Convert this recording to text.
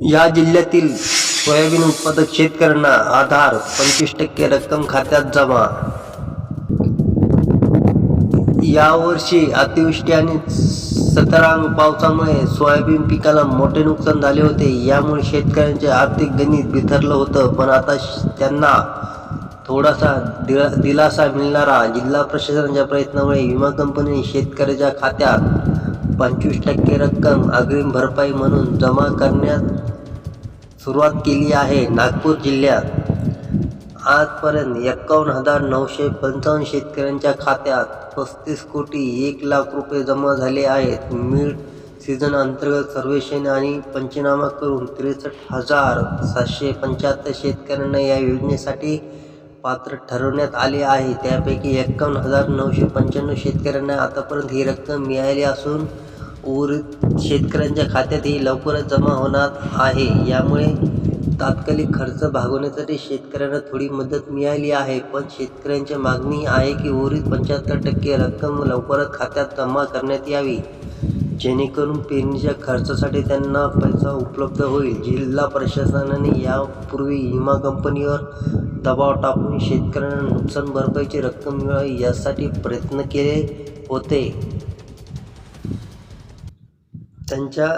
या जिल्ह्यातील सोयाबीन उत्पादक शेतकऱ्यांना आधार पंचवीस टक्के रक्कम खात्यात जमा. यावर्षी अतिवृष्टी आणि सतरांग पावसामुळे सोयाबीन पिकाला मोठे नुकसान झाले होते. यामुळे शेतकऱ्यांचे आर्थिक गणित बिथरलं होतं पण आता श- त्यांना थोडासा दिला दिलासा मिळणारा जिल्हा प्रशासनाच्या प्रयत्नामुळे विमा कंपनीने शेतकऱ्याच्या खात्यात पंचवीस टक्के रक्कम अग्रिम भरपाई म्हणून जमा करण्यास सुरुवात केली आहे नागपूर जिल्ह्यात. आजपर्यंत एक्कावन्न हजार नऊशे पंचावन्न शेतकऱ्यांच्या खात्यात पस्तीस कोटी एक लाख रुपये जमा झाले आहेत. मिड सीझन अंतर्गत सर्वेक्षण आणि पंचनामा करून त्रेसष्ट हजार सातशे पंच्याहत्तर शेतकऱ्यांना या योजनेसाठी पात्र ठरवण्यात आले आहे. त्यापैकी एक्कावन्न हजार नऊशे पंच्याण्णव शेतकऱ्यांना आतापर्यंत ही रक्कम मिळाली असून उर्वरित शेतकऱ्यांच्या खात्यात ही लवकरच जमा होणार आहे. यामुळे तात्कालिक खर्च भागवण्यासाठी शेतकऱ्यांना थोडी मदत मिळाली आहे. पण शेतकऱ्यांची मागणी आहे की उर्वरित पंच्याहत्तर टक्के रक्कम लवकरच खात्यात जमा करण्यात यावी. जेणेकरून पेरणीच्या खर्चासाठी त्यांना पैसा उपलब्ध होईल. जिल्हा प्रशासनाने यापूर्वी विमा कंपनीवर दबाव टाकून शेतकऱ्यांना नुकसान भरपाईची रक्कम मिळावी यासाठी प्रयत्न केले होते. त्यांच्या